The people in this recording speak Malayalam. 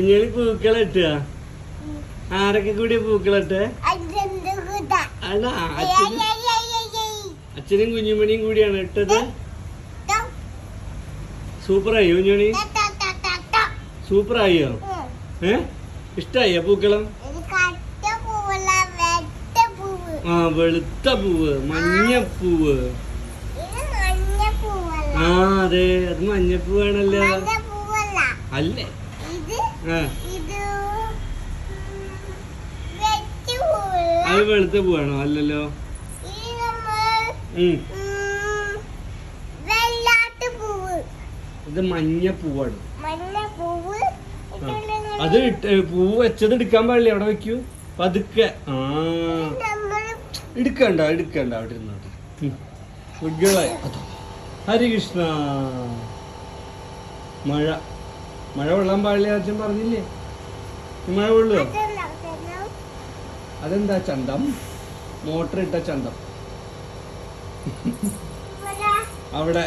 കുഞ്ഞാണി പൂക്കളിട്ട ആരൊക്കെ കൂടി പൂക്കളിട്ട് അല്ല അച്ഛനും കുഞ്ഞുമണിയും കൂടിയാണ് ഇട്ടത്. സൂപ്പറായി കുഞ്ഞുമണി? സൂപ്പറായോ? ഏ ഇഷ്ടായോ പൂക്കളം? ആ വെളുത്ത പൂവ് മഞ്ഞപ്പൂവ് ആ അതെ അത് മഞ്ഞപ്പൂവാണല്ലോ. അല്ലേ? അത് വെളുത്ത പൂവാണോ? അല്ലല്ലോ. ഇത് മഞ്ഞ പൂവാണ്. അത് ഇട്ട് പൂവ് വെച്ചത് എടുക്കാൻ പാടില്ല? അവിടെ വെക്കൂ. പതുക്കെ. ആ. എടുക്കണ്ട എടുക്കണ്ട. അവിടെ ഇരുന്നോട്ടെ ഗുഡ് ഗേളായി ഹരികൃഷ്ണ മഴ. മഴ കൊള്ളാൻ പാടില്ല അച്ഛൻ പറഞ്ഞില്ലേ? മഴ കൊള്ളുവോ? അതെന്താ ചന്തം? മോട്ടർ ഇട്ട ചന്തം അവിടെ